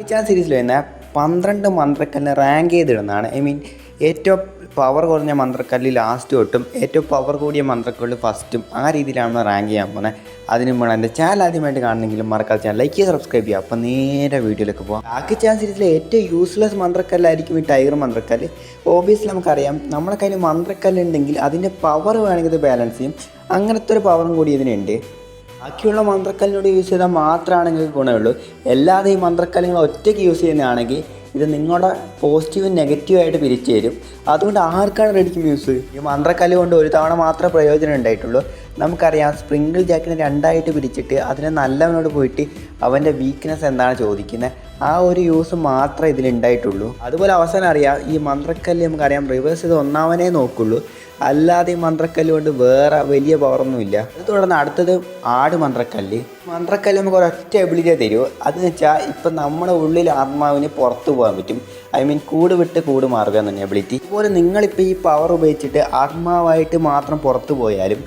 കിച്ചാൻ സീരീസിൽ വരുന്ന പന്ത്രണ്ട് മന്ത്രക്കല്ലിനെ റാങ്ക് ചെയ്തിടുന്നതാണ്. ഐ മീൻ ഏറ്റവും പവർ കുറഞ്ഞ മന്ത്രക്കല്ല് ലാസ്റ്റ് തൊട്ടും ഏറ്റവും പവർ കൂടിയ മന്ത്രക്കല്ല് ഫസ്റ്റും ആ രീതിയിലാണ് നമ്മൾ റാങ്ക് ചെയ്യാൻ പോകുന്നത്. അതിന് മുമ്പ് എന്റെ ചാനൽ ആദ്യമായിട്ട് കാണണമെങ്കിലും മറക്കാതെ ചാനൽ ലൈക്ക് ചെയ്ത് സബ്സ്ക്രൈബ് ചെയ്യുക. അപ്പോൾ നേരെ വീഡിയോയിലേക്ക് പോകാം ബാക്കി ചാൻ സീരീസിലെ ഏറ്റവും യൂസ്ലെസ് മന്ത്രക്കല്ലായിരിക്കും ഈ ടൈഗർ മന്ത്രക്കല്ല്. ഓബിയസ്ലി നമുക്കറിയാം നമ്മുടെ കയ്യിൽ മന്ത്രക്കല്ലുണ്ടെങ്കിൽ അതിന്റെ പവർ വേണമെങ്കിൽ ബാലൻസ് ചെയ്യും. അങ്ങനത്തെ ഒരു പവറും കൂടി ഇതിനുണ്ട്. ബാക്കിയുള്ള മന്ത്രക്കല്ലിനോട് യൂസ് ചെയ്താൽ മാത്രമാണ് നിങ്ങൾക്ക് ഗുണമുള്ളൂ. അല്ലാതെ ഈ മന്ത്രക്കല്ലുകൾ ഒറ്റയ്ക്ക് യൂസ് ചെയ്യുന്നതാണെങ്കിൽ ഇത് നിങ്ങളുടെ പോസിറ്റീവും നെഗറ്റീവും ആയിട്ട് പിരിച്ചു തരും അതുകൊണ്ട് ആർക്കാണ് റെഡിക്കും യൂസ് ഈ മന്ത്രക്കല്ല് കൊണ്ട് ഒരു തവണ മാത്രമേ പ്രയോജനം ഉണ്ടായിട്ടുള്ളൂ. നമുക്കറിയാം സ്പ്രിങ്കിൾ ജാക്കിനെ രണ്ടായിട്ട് പിരിച്ചിട്ട് അതിനെ നല്ലവനോട് പോയിട്ട് അവന്റെ വീക്ക്നെസ് എന്താണ് ചോദിക്കുന്നത് ആ ഒരു യൂസ് മാത്രമേ ഇതിലുണ്ടായിട്ടുള്ളൂ അതുപോലെ അവസാനം അറിയാം ഈ മന്ത്രക്കല്ല് നമുക്കറിയാം റിവേഴ്സ് ചെയ്ത് ഒന്നാമനെ നോക്കുള്ളൂ. അല്ലാതെ ഈ മന്ത്രക്കല്ല് കൊണ്ട് വേറെ വലിയ പവറൊന്നുമില്ല അത് തുടർന്ന് അടുത്തത് ആട് മന്ത്രക്കല്ല്. മന്ത്രക്കല്ല് നമുക്ക് ഒരൊറ്റ എബിലിറ്റിയെ തരൂ. അതെന്ന് വെച്ചാൽ ഇപ്പം നമ്മുടെ ഉള്ളിൽ ആത്മാവിന് പുറത്തു പോകാൻ പറ്റും. ഐ മീൻ കൂട് വിട്ട് കൂട് മാറുക എന്ന എബിലിറ്റി അതുപോലെ നിങ്ങളിപ്പോൾ ഈ പവർ ഉപയോഗിച്ചിട്ട് ആത്മാവായിട്ട് മാത്രം പുറത്തു പോയാലും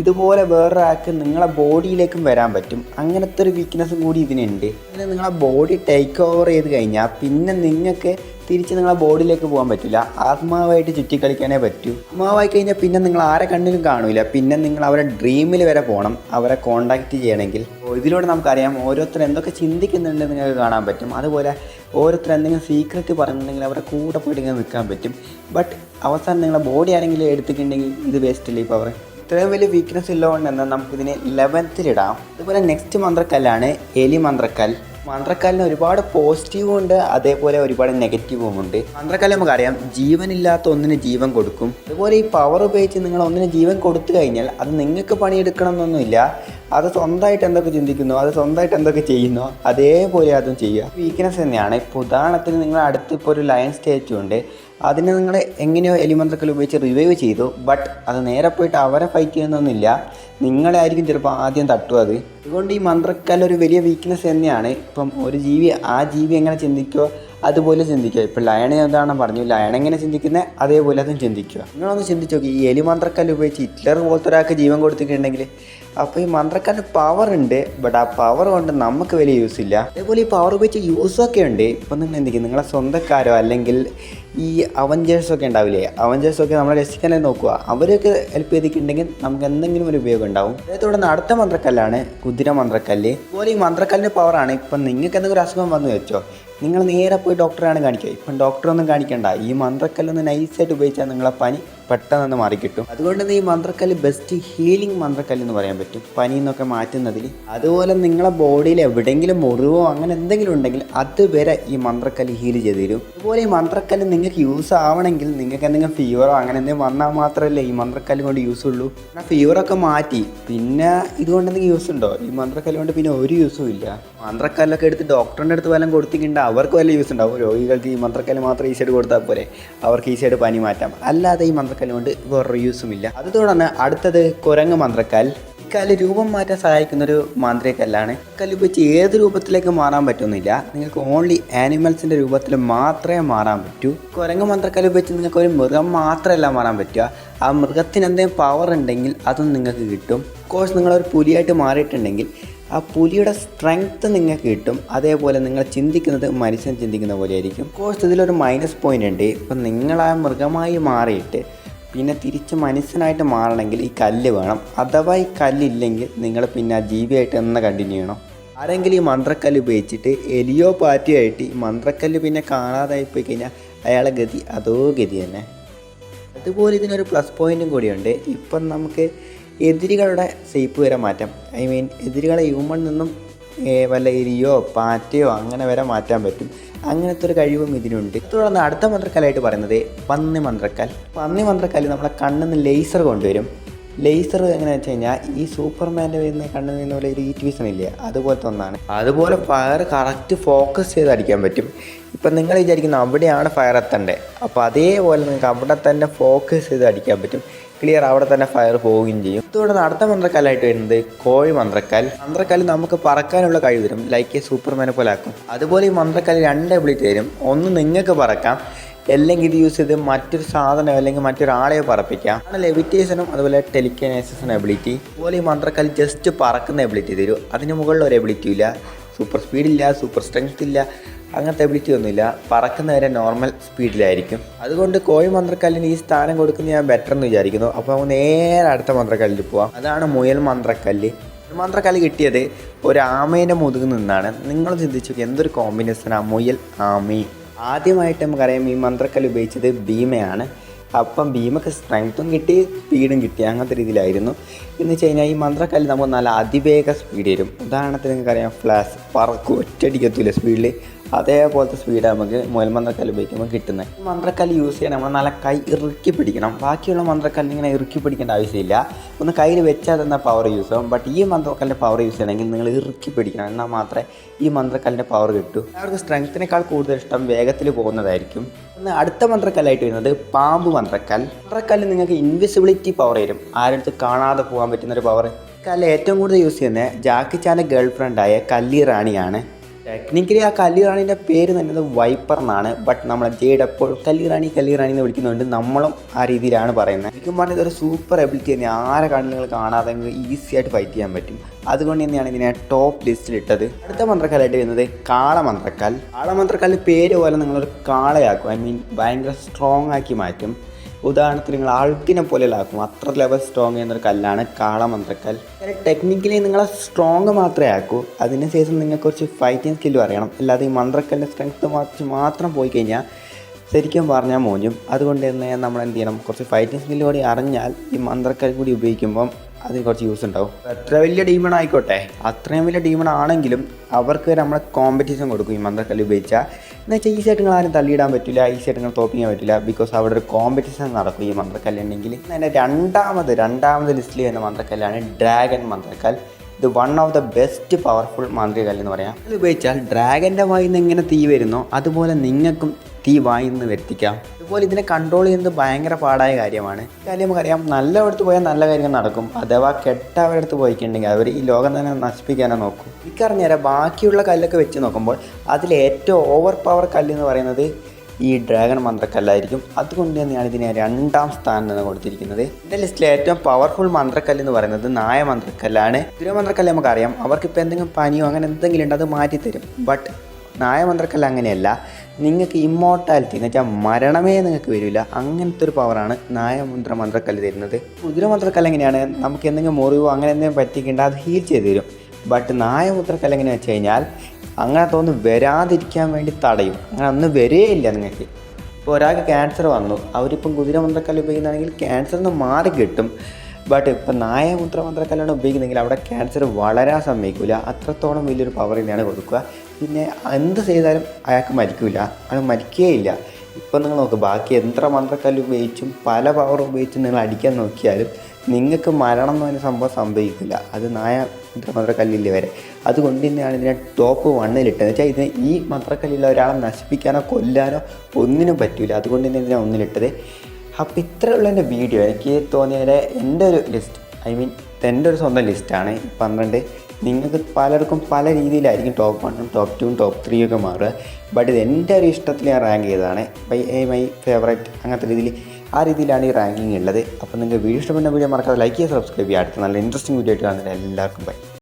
ഇതുപോലെ വേറൊരാൾക്ക് നിങ്ങളെ ബോഡിയിലേക്കും വരാൻ പറ്റും. അങ്ങനത്തെ ഒരു വീക്ക്നെസ്സും കൂടി ഇതിനുണ്ട്. അങ്ങനെ നിങ്ങളെ ബോഡി ടേക്ക് ഓവർ ചെയ്ത് കഴിഞ്ഞാൽ പിന്നെ നിങ്ങൾക്ക് തിരിച്ച് നിങ്ങളെ ബോഡിയിലേക്ക് പോകാൻ പറ്റില്ല ആത്മാവായിട്ട് ചുറ്റിക്കളിക്കാനേ പറ്റൂ. ആത്മാവായി കഴിഞ്ഞാൽ പിന്നെ നിങ്ങൾ ആരെ കണ്ണിലും കാണില്ല പിന്നെ നിങ്ങൾ അവരെ ഡ്രീമിൽ വരെ പോകണം അവരെ കോണ്ടാക്ട് ചെയ്യണമെങ്കിൽ ഇതിലൂടെ നമുക്കറിയാം ഓരോരുത്തർ എന്തൊക്കെ ചിന്തിക്കുന്നുണ്ട് നിങ്ങൾക്ക് കാണാൻ പറ്റും. അതുപോലെ ഓരോരുത്തർ എന്തെങ്കിലും സീക്രട്ട് പറഞ്ഞിട്ടുണ്ടെങ്കിൽ അവരുടെ കൂടെ പോയിട്ട് ഇങ്ങനെ നിൽക്കാൻ പറ്റും. ബട്ട് അവസാനം നിങ്ങളുടെ ബോഡി ആരെങ്കിലും എടുത്തിട്ടുണ്ടെങ്കിൽ ഇത് വേസ്റ്റ് അല്ലേ ഈ പവർ ഇത്രയും വലിയ വീക്ക്നെസ് ഉള്ളതുകൊണ്ട് തന്നെ നമുക്കിതിനെ ലെവൻത്തിലിടാം അതുപോലെ നെക്സ്റ്റ് മന്ത്രക്കല്ലാണ് എലി മന്ത്രക്കൽ. മന്ത്രക്കാലിന് ഒരുപാട് പോസിറ്റീവും ഉണ്ട് അതേപോലെ ഒരുപാട് നെഗറ്റീവും ഉണ്ട്. മന്ത്രക്കാലം നമുക്കറിയാം ജീവനില്ലാത്ത ഒന്നിന് ജീവൻ കൊടുക്കും. അതുപോലെ ഈ പവർ ഉപയോഗിച്ച് നിങ്ങൾ ഒന്നിന് ജീവൻ കൊടുത്തു കഴിഞ്ഞാൽ അത് നിങ്ങൾക്ക് പണിയെടുക്കണം എന്നൊന്നുമില്ല അത് സ്വന്തമായിട്ട് എന്തൊക്കെ ചിന്തിക്കുന്നു? അത് സ്വന്തമായിട്ട് എന്തൊക്കെ ചെയ്യുന്നു? അതേപോലെ അതും ചെയ്യുക. വീക്ക്നെസ് തന്നെയാണ്. ഇപ്പോൾ ഉദാഹരണത്തിന് നിങ്ങൾ അടുത്ത് ഇപ്പോൾ ഒരു ലയൺ സ്റ്റേറ്റ് ഉണ്ട്. അതിനെ നിങ്ങൾ എങ്ങനെയോ എലിമന്ത്രക്കൽ ഉപയോഗിച്ച് റിവൈവ് ചെയ്തു. ബട്ട് അത് നേരെ പോയിട്ട് അവരെ ഫൈറ്റ് ചെയ്യുന്നൊന്നുമില്ല. നിങ്ങളെ ആയിരിക്കും ചിലപ്പോൾ ആദ്യം തട്ടു അത്. അതുകൊണ്ട് ഈ മന്ത്രക്കാൽ ഒരു വലിയ വീക്ക്നെസ് തന്നെയാണ്. ഇപ്പം ഒരു ജീവി ആ ജീവി എങ്ങനെ ചിന്തിക്കുമോ അതുപോലെ ചിന്തിക്കുക. ഇപ്പം ലയൺ എന്താണ് പറഞ്ഞു. ലയൺ എങ്ങനെ ചിന്തിക്കുന്നത് അതേപോലെ അതും ചിന്തിക്കുക. നിങ്ങളൊന്ന് ചിന്തിച്ച് നോക്കി. ഈ എലി മന്ത്രക്കല്ല് ഉപയോഗിച്ച് ഹിറ്റ്ലർ പോലത്തെ ഒരാൾക്ക് ജീവൻ കൊടുത്തിട്ടുണ്ടെങ്കിൽ അപ്പോൾ ഈ മന്ത്രക്കല്ല് പവർ ഉണ്ട്. ബട്ട് ആ പവർ കൊണ്ട് നമുക്ക് വലിയ യൂസ് ഇല്ല. അതേപോലെ ഈ പവർ ഉപയോഗിച്ച് യൂസൊക്കെ ഉണ്ട്. ഇപ്പം നിങ്ങൾ എന്തിക്കും നിങ്ങളെ സ്വന്തക്കാരോ അല്ലെങ്കിൽ ഈ അവഞ്ചേഴ്സൊക്കെ ഉണ്ടാവില്ലേ? അവഞ്ചേഴ്സൊക്കെ നമ്മളെ രക്ഷിക്കാനേ നോക്കുക. അവരൊക്കെ ഹെൽപ്പ് ചെയ്തിട്ടുണ്ടെങ്കിൽ നമുക്ക് എന്തെങ്കിലും ഒരു ഉപയോഗം ഉണ്ടാവും. അതേ തുടർന്ന് അടുത്ത മന്ത്രക്കല്ലാണ് കുതിര മന്ത്രക്കല്ല്. അതുപോലെ ഈ മന്ത്രക്കല്ലിന്റെ പവറാണ് ഇപ്പം നിങ്ങൾക്ക് എന്തെങ്കിലും അസുഖം വന്നു വെച്ചോ? നിങ്ങൾ നേരെ പോയി ഡോക്ടറാണ് കാണിക്കുക ഇപ്പം ഡോക്ടറൊന്നും കാണിക്കണ്ട. ഈ മന്ത്രക്കല്ലൊന്ന് നൈസായിട്ട് ഉപയോഗിച്ചാൽ നിങ്ങളെ പനി പെട്ടെന്ന് മാറിക്കിട്ടും. അതുകൊണ്ട് തന്നെ ഈ മന്ത്രക്കല്ല് ബെസ്റ്റ് ഹീലിംഗ് മന്ത്രക്കല്ല് എന്ന് പറയാൻ പറ്റും. പനി എന്നൊക്കെ മാറ്റുന്നതിൽ. അതുപോലെ നിങ്ങളെ ബോഡിയിൽ എവിടെയെങ്കിലും മുറിവോ അങ്ങനെ എന്തെങ്കിലും ഉണ്ടെങ്കിൽ അതുവരെ ഈ മന്ത്രക്കല്ല് ഹീൽ ചെയ്ത് തരും. അതുപോലെ ഈ മന്ത്രക്കല്ല് നിങ്ങൾക്ക് യൂസ് ആവണമെങ്കിൽ നിങ്ങൾക്ക് എന്തെങ്കിലും ഫീവറോ അങ്ങനെ എന്തെങ്കിലും വന്നാൽ മാത്രമല്ലേ ഈ മന്ത്രക്കല്ല് കൊണ്ട് യൂസ് ഉള്ളൂ. എന്നാൽ ഫീവറൊക്കെ മാറ്റി. പിന്നെ ഇതുകൊണ്ട് എന്തെങ്കിലും യൂസ് ഉണ്ടോ? ഈ മന്ത്രക്കല്ല് കൊണ്ട് പിന്നെ ഒരു യൂസും ഇല്ല. മന്ത്രക്കല്ലൊക്കെ എടുത്ത് ഡോക്ടറിന്റെ അടുത്ത് വല്ലതും കൊടുത്തിട്ടുണ്ടെങ്കിൽ അവർക്ക് വല്ല യൂസ് ഉണ്ടാവും. രോഗികൾക്ക് ഈ മന്ത്രക്കല്ല് മാത്രം ഈ സൈഡ് കൊടുത്താൽ പോരെ. അവർക്ക് ഈ സൈഡ് പനി മാറ്റാം. അല്ലാതെ ഈ മന്ത്രക്കല്ല് കൊണ്ട് വേറൊരു യൂസും ഇല്ല. അത് തുടർന്ന് അടുത്തത് കുരങ്ങ് മന്ത്രക്കൽ കല്ല് രൂപം മാറ്റാൻ സഹായിക്കുന്ന ഒരു മാന്ത്രികല്ലാണ് കല്ല് ഉപയോഗിച്ച് ഏത് രൂപത്തിലേക്ക് മാറാൻ പറ്റുന്നില്ല. നിങ്ങൾക്ക് ഓൺലി ആനിമൽസിന്റെ രൂപത്തിൽ മാത്രമേ മാറാൻ പറ്റൂ. കുരങ്ങ് മന്ത്രക്കല്ല് ഉപയോഗിച്ച് നിങ്ങൾക്ക് ഒരു മൃഗം മാത്രമല്ല മാറാൻ പറ്റുക. ആ മൃഗത്തിന് എന്തെങ്കിലും പവർ ഉണ്ടെങ്കിൽ അതും നിങ്ങൾക്ക് കിട്ടും. കോഴ്സ് നിങ്ങളൊരു പുലിയായിട്ട് മാറിയിട്ടുണ്ടെങ്കിൽ ആ പുലിയുടെ സ്ട്രെങ്ത്ത് നിങ്ങൾക്ക് കിട്ടും. അതേപോലെ നിങ്ങൾ ചിന്തിക്കുന്നത് മനുഷ്യൻ ചിന്തിക്കുന്ന പോലെ ആയിരിക്കും. കോഴ്സ് ഇതിലൊരു മൈനസ് പോയിന്റ് ഉണ്ട്. ഇപ്പം നിങ്ങൾ ആ മൃഗമായി മാറിയിട്ട് പിന്നെ തിരിച്ച് മനുഷ്യനായിട്ട് മാറണമെങ്കിൽ ഈ കല്ല് വേണം. അഥവാ ഈ കല്ലില്ലെങ്കിൽ നിങ്ങൾ പിന്നെ ആ ജീവിയായിട്ട് തന്നെ കണ്ടിന്യൂ ചെയ്യണം. ആരെങ്കിലും ഈ മന്ത്രക്കല്ല് ഉപയോഗിച്ചിട്ട് എലിയോ പാറ്റി ആയിട്ട് ഈ മന്ത്രക്കല്ല് പിന്നെ കാണാതായി പോയി കഴിഞ്ഞാൽ അയാളെ ഗതി അതോ ഗതി തന്നെ. അതുപോലെ ഇതിനൊരു പ്ലസ് പോയിന്റും കൂടിയുണ്ട്. ഇപ്പം നമുക്ക് എതിരികളുടെ ഷേപ്പ് വരെ മാറ്റാം. ഐ മീൻ എതിരികളെ ഹ്യൂമൺ നിന്നും വല്ല എരിയോ പാറ്റയോ അങ്ങനെ വരെ മാറ്റാൻ പറ്റും. അങ്ങനത്തെ ഒരു കഴിവും ഇതിനുണ്ട്. തുടർന്ന് അടുത്ത മന്ത്രക്കാലായിട്ട് പറയുന്നത് പന്നി മന്ത്രക്കാൽ. പന്നി മന്ത്രക്കാൽ നമ്മളെ കണ്ണിൽ നിന്ന് ലേസർ കൊണ്ടുവരും. ലേസർ എങ്ങനെയാണെന്ന് വെച്ച് കഴിഞ്ഞാൽ ഈ സൂപ്പർമാന്റെ വരുന്ന കണ്ണിൽ നിന്ന് പോലെ ഒരു ഈറ്റ് വിസൺ അതുപോലത്തെ ഒന്നാണ്. അതുപോലെ ഫയർ കറക്റ്റ് ഫോക്കസ് ചെയ്ത് അടിക്കാൻ പറ്റും. ഇപ്പം നിങ്ങൾ വിചാരിക്കുന്ന അവിടെയാണ് ഫയർ എത്തേണ്ടത്. അപ്പോൾ അതേപോലെ നിങ്ങൾക്ക് അവിടെ തന്നെ ഫോക്കസ് ചെയ്ത് അടിക്കാൻ പറ്റും. ക്ലിയർ അവിടെ തന്നെ ഫയർ പോവുകയും ചെയ്യും. തുടർന്ന് അടുത്ത മന്ത്രക്കാലായിട്ട് വരുന്നത് കോഴി മന്ത്രക്കാൽ. മന്ത്രക്കൽ നമുക്ക് പറക്കാനുള്ള കഴിവ് തരും. ലൈക്ക് സൂപ്പർമാനെ പോലെ ആക്കും. അതുപോലെ ഈ മന്ത്രക്കാൽ രണ്ട് എബിലിറ്റി തരും. ഒന്ന് നിങ്ങൾക്ക് പറക്കാം. അല്ലെങ്കിൽ ഇത് യൂസ് ചെയ്ത് മറ്റൊരു സാധനം അല്ലെങ്കിൽ മറ്റൊരാളെയോ പറപ്പിക്കാം. ആണ് ലെവിറ്റേഷനും അതുപോലെ ടെലിക്കനൈസേഷൻ എബിലിറ്റി അതുപോലെ ഈ മന്ത്രക്കൽ ജസ്റ്റ് പറക്കുന്ന എബിലിറ്റി തരും. അതിന് മുകളിൽ ഒരു എബിലിറ്റി ഇല്ല. സൂപ്പർ സ്പീഡ് ഇല്ല സൂപ്പർ സ്ട്രെങ്ത് ഇല്ല. അങ്ങനത്തെ എബിലിറ്റി ഒന്നുമില്ല. പറക്കുന്നവരെ നോർമൽ സ്പീഡിലായിരിക്കും അതുകൊണ്ട് കോഴി മന്ത്രക്കല്ലിന് ഈ സ്ഥാനം കൊടുക്കുന്ന ഞാൻ ബെറ്റർ എന്ന് വിചാരിക്കുന്നു. അപ്പോൾ നമുക്ക് നേരെ അടുത്ത മന്ത്രക്കല്ലിൽ പോവാം. അതാണ് മുയൽ മന്ത്രക്കല്ല്. മന്ത്രക്കല്ല് കിട്ടിയത് ഒരു ആമേന്റെ മുതുകിൽ നിന്നാണ്. നിങ്ങൾ ചിന്തിച്ചു എന്തൊരു കോമ്പിനേഷനാണ് മുയൽ ആമേ. ആദ്യമായിട്ട് നമുക്കറിയാം ഈ മന്ത്രക്കല്ല് ഉപയോഗിച്ചത് ഭീമയാണ്. അപ്പം ഭീമക്ക് സ്ട്രെങ്ത്തും കിട്ടി സ്പീഡും കിട്ടി. അങ്ങനത്തെ രീതിയിലായിരുന്നു. എന്ന് വെച്ച് കഴിഞ്ഞാൽ ഈ മന്ത്രക്കല്ല് നമുക്ക് നല്ല അതിവേഗ സ്പീഡ് വരും. ഉദാഹരണത്തിന് നിങ്ങൾക്കറിയാം ഫ്ലാഷ് പറക്കും ഒറ്റയടിക്കത്തില്ല സ്പീഡിൽ അതേപോലത്തെ സ്പീഡ് നമുക്ക് മുയൽ മന്ത്രക്കല്ല് ഉപയോഗിക്കുമ്പോൾ കിട്ടുന്നത് മന്ത്രക്കല്ല് യൂസ് ചെയ്യാൻ നമ്മൾ നല്ല കൈ ഇറുക്കി പിടിക്കണം. ബാക്കിയുള്ള മന്ത്രക്കല്ല് ഇങ്ങനെ ഇറുക്കി പിടിക്കേണ്ട ആവശ്യമില്ല. ഒന്ന് കയ്യിൽ വെച്ചാൽ തന്നെ പവർ യൂസ് ആവും. ബട്ട് ഈ മന്ത്രക്കല്ലിന്റെ പവർ യൂസ് ചെയ്യണമെങ്കിൽ നിങ്ങൾ ഇറുക്കി പിടിക്കണം. എന്നാൽ മാത്രമേ ഈ മന്ത്രക്കല്ലിന്റെ പവർ കിട്ടൂ. അവർക്ക് സ്ട്രെങ്ത്തിനേക്കാൾ കൂടുതൽ ഇഷ്ടം വേഗത്തിൽ പോകുന്നതായിരിക്കും. ഒന്ന് അടുത്ത മന്ത്രക്കല്ലായിട്ട് വരുന്നത് പാമ്പ് മന്ത്രക്കൽ മന്ത്രക്കല്ല് നിങ്ങൾക്ക് ഇൻവിസിബിലിറ്റി പവർ തരും. ആരടുത്ത് കാണാതെ പോകാൻ പറ്റുന്ന ഒരു പവർ കല്ല് ഏറ്റവും കൂടുതൽ യൂസ് ചെയ്യുന്നത് ജാക്കി ചാന്റെ ഗേൾ ഫ്രണ്ടായ കല്ലി റാണിയാണ്. ടെക്നിക്കലി ആ കല്ലിറാണിന്റെ പേര് തന്നെ വൈപ്പർ എന്നാണ്. ബട്ട് നമ്മളെ ജെയ്ഡ് എപ്പോഴും കല്ലിറാണി കല്ലിറാണി എന്ന് വിളിക്കുന്നുണ്ട്. നമ്മളും ആ രീതിയിലാണ് പറയുന്നത്. ശരിക്കും പറഞ്ഞാൽ ഒരു സൂപ്പർ എബിലിറ്റി തന്നെ. ആരെ കണ്ണുകൾ കാണാതെ ഈസി ആയിട്ട് ഫൈറ്റ് ചെയ്യാൻ പറ്റും. അതുകൊണ്ട് തന്നെയാണ് ഇതിനെ ടോപ്പ് ലിസ്റ്റിൽ ഇട്ടത്. അടുത്ത മന്ത്രക്കാലായിട്ട് വരുന്നത് കാളമന്ത്രക്കാൽ. കാളമന്ത്രക്കാലിന്റെ പേര് പോലെ നിങ്ങളൊരു കാളയാക്കും. ഐ മീൻ ഭയങ്കര സ്ട്രോങ് ആക്കി മാറ്റും. ഉദാഹരണത്തിന് നിങ്ങൾ ആൾക്കിനെ പോലെ ആക്കും. അത്ര ലെവൽ സ്ട്രോങ് ചെയ്യുന്നൊരു കല്ലാണ് കാളമന്ത്രക്കൽ ടെക്നിക്കലി നിങ്ങളെ സ്ട്രോങ് മാത്രമേ ആക്കൂ. അതിനുശേഷം നിങ്ങൾക്ക് കുറച്ച് ഫൈറ്റിംഗ് സ്കില്ലും അറിയണം. അല്ലാതെ ഈ മന്ത്രക്കല്ലിന്റെ സ്ട്രെങ്ത് മാത്രം പോയി കഴിഞ്ഞാൽ ശരിക്കും പറഞ്ഞാൽ മോഞ്ഞും. അതുകൊണ്ട് തന്നെ നമ്മൾ എന്ത് ചെയ്യണം? കുറച്ച് ഫൈറ്റിംഗ് സ്കില്ല് കൂടി അറിഞ്ഞാൽ ഈ മന്ത്രക്കൽ കൂടി ഉപയോഗിക്കുമ്പം അതിന് കുറച്ച് യൂസ് ഉണ്ടാവും. എത്ര വലിയ ഡീമൺ ആയിക്കോട്ടെ. അത്രയും വലിയ ഡീമൺ ആണെങ്കിലും അവർക്ക് നമ്മളെ കോമ്പറ്റീഷൻ കൊടുക്കും ഈ മന്ത്രക്കല്ല് ഉപയോഗിച്ചാൽ എന്ന് വെച്ചാൽ ഈസിയായിട്ട് നിങ്ങൾ ആരും തള്ളിയിടാൻ പറ്റില്ല ഈസിയായിട്ട് നിങ്ങൾ തോപ്പിക്കാൻ പറ്റില്ല ബിക്കോസ് അവിടെ ഒരു കോമ്പറ്റീഷൻ നടക്കും ഈ മന്ത്രക്കല്ലുണ്ടെങ്കിൽ അതിന്റെ രണ്ടാമത് രണ്ടാമത് ലിസ്റ്റിൽ വരുന്ന മന്ത്രക്കല്ലാണ് ഡ്രാഗൺ മന്ത്രക്കൽ ഇത് one of the best powerful മാന്ത്രിക എന്ന് പറയാം. ഇത് ഉപയോഗിച്ചാൽ ഡ്രാഗന്റെ വായിൽ നിന്ന് എങ്ങനെ തീ വരുന്നോ അതുപോലെ നിങ്ങൾക്കും തീ വായിൽ നിന്ന് വരുത്തിക്കാം. അതുപോലെ ഇതിനെ കൺട്രോൾ ചെയ്യുന്നത് ഭയങ്കര പാടായ കാര്യമാണ്. കാര്യം നമുക്കറിയാം നല്ലയിടത്ത് പോയാൽ നല്ല കാര്യങ്ങൾ നടക്കും. അഥവാ കെട്ടവരുടെ അടുത്ത് പോയിട്ടുണ്ടെങ്കിൽ അവർ ഈ ലോകം തന്നെ നശിപ്പിക്കാനേ നോക്കും. എനിക്കറിഞ്ഞുതരാം ബാക്കിയുള്ള കല്ലൊക്കെ വെച്ച് നോക്കുമ്പോൾ അതിൽ ഏറ്റവും ഓവർ പവർ കല്ല് എന്ന് പറയുന്നത് ഈ ഡ്രാഗൺ മന്ത്രക്കല്ലായിരിക്കും. അതുകൊണ്ട് തന്നെയാണ് ഇതിനെ രണ്ടാം സ്ഥാനം നിന്ന് കൊടുത്തിരിക്കുന്നത്. എന്റെ ലിസ്റ്റിലെ ഏറ്റവും പവർഫുൾ മന്ത്രക്കല്ല് എന്ന് പറയുന്നത് നായ മന്ത്രക്കല്ലാണ്. ദുരമന്ത്രക്കല്ല് നമുക്കറിയാം. അവർക്ക് ഇപ്പോൾ എന്തെങ്കിലും പനിയോ അങ്ങനെ എന്തെങ്കിലും ഉണ്ട് അത് മാറ്റിത്തരും. ബട്ട് നായ മന്ത്രക്കല്ല് അങ്ങനെയല്ല. നിങ്ങൾക്ക് ഇമ്മോർട്ടാലിറ്റി എന്ന് വെച്ചാൽ മരണമേ നിങ്ങൾക്ക് വരില്ല. അങ്ങനത്തെ ഒരു പവറാണ് നായമന്ത്ര മന്ത്രക്കല്ല് തരുന്നത്. കുതിരമന്ത്രക്കല്ല് എങ്ങനെയാണ്? നമുക്ക് എന്തെങ്കിലും മുറിവോ അങ്ങനെ എന്തെങ്കിലും പറ്റിക്കേണ്ട അത് ഹീൽ ചെയ്ത് തരും. ബട്ട് നായമുദ്രക്കല്ല് എങ്ങനെയാണെന്ന് വെച്ച് കഴിഞ്ഞാൽ അങ്ങനത്തെ ഒന്ന് വരാതിരിക്കാൻ വേണ്ടി തടയും. അങ്ങനെ അന്ന് വരികയില്ല നിങ്ങൾക്ക് ഇപ്പോൾ ഒരാൾക്ക് ക്യാൻസർ വന്നു. അവരിപ്പം കുതിരമന്ത്രക്കല്ല് ഉപയോഗിക്കുന്നതാണെങ്കിൽ ക്യാൻസർ നിന്ന് മാറി കിട്ടും. ബട്ട് ഇപ്പം നായമുത്ര മന്ത്രക്കല്ലാണ് ഉപയോഗിക്കുന്നതെങ്കിൽ അവിടെ ക്യാൻസർ വളരാൻ സമ്മതിക്കില്ല അത്രത്തോളം വലിയൊരു പവർ തന്നെയാണ് കൊടുക്കുക. പിന്നെ എന്ത് ചെയ്താലും അയാൾക്ക് മരിക്കില്ല അയാൾ മരിക്കുകയില്ല ഇപ്പം നിങ്ങൾ നോക്ക് ബാക്കി എത്ര മന്ത്രക്കല്ല് ഉപയോഗിച്ചും പല പവർ ഉപയോഗിച്ചും നിങ്ങൾ അടിക്കാൻ നോക്കിയാലും നിങ്ങൾക്ക് മരണം എന്ന് പറഞ്ഞ സംഭവം സംഭവിക്കില്ല. അത് നായ മന്ത്രക്കല്ലില്ല വരെ. അതുകൊണ്ട് തന്നെയാണ് ഇതിനെ ടോപ്പ് വണ്ണിലിട്ടത് വെച്ചാൽ ഇതിനെ ഈ മന്ത്രക്കല്ലിൽ ഒരാളെ നശിപ്പിക്കാനോ കൊല്ലാനോ ഒന്നിനും പറ്റില്ല അതുകൊണ്ട് തന്നെ ഇതിനെ ഒന്നിലിട്ടത് അപ്പോൾ ഇത്രയുള്ള എന്റെ വീഡിയോ എനിക്ക് തോന്നിയത് എന്റെ ഒരു ലിസ്റ്റ് ഐ മീൻ എന്റെ ഒരു സ്വന്തം ലിസ്റ്റാണ് പന്ത്രണ്ട് നിങ്ങൾക്ക് പലർക്കും പല രീതിയിലായിരിക്കും ടോപ്പ് വണ്ണും ടോപ്പ് ടൂവും ടോപ്പ് ത്രീയും ഒക്കെ മാറുക. ബട്ട് ഇത് എന്റെ ഒരു ഇഷ്ടത്തിൽ ഞാൻ റാങ്ക് ചെയ്തതാണ്. ബൈ എ മൈ ഫേവറേറ്റ് അങ്ങനത്തെ രീതിയിൽ ആ രീതിയിലാണ് ഈ റാങ്കിങ് ഉള്ളത്. അപ്പോൾ നിങ്ങൾക്ക് വീഡിയോ ഇഷ്ടപ്പെടുന്ന വീഡിയോ മറക്കാതെ ലൈക്ക് ചെയ്യുക സബ്സ്ക്രൈബ് ചെയ്യുക. അടുത്ത നല്ല ഇൻട്രസ്റ്റിംഗ് വീഡിയോ ആയിട്ട് കാണുന്നത് എല്ലാവർക്കും ബൈ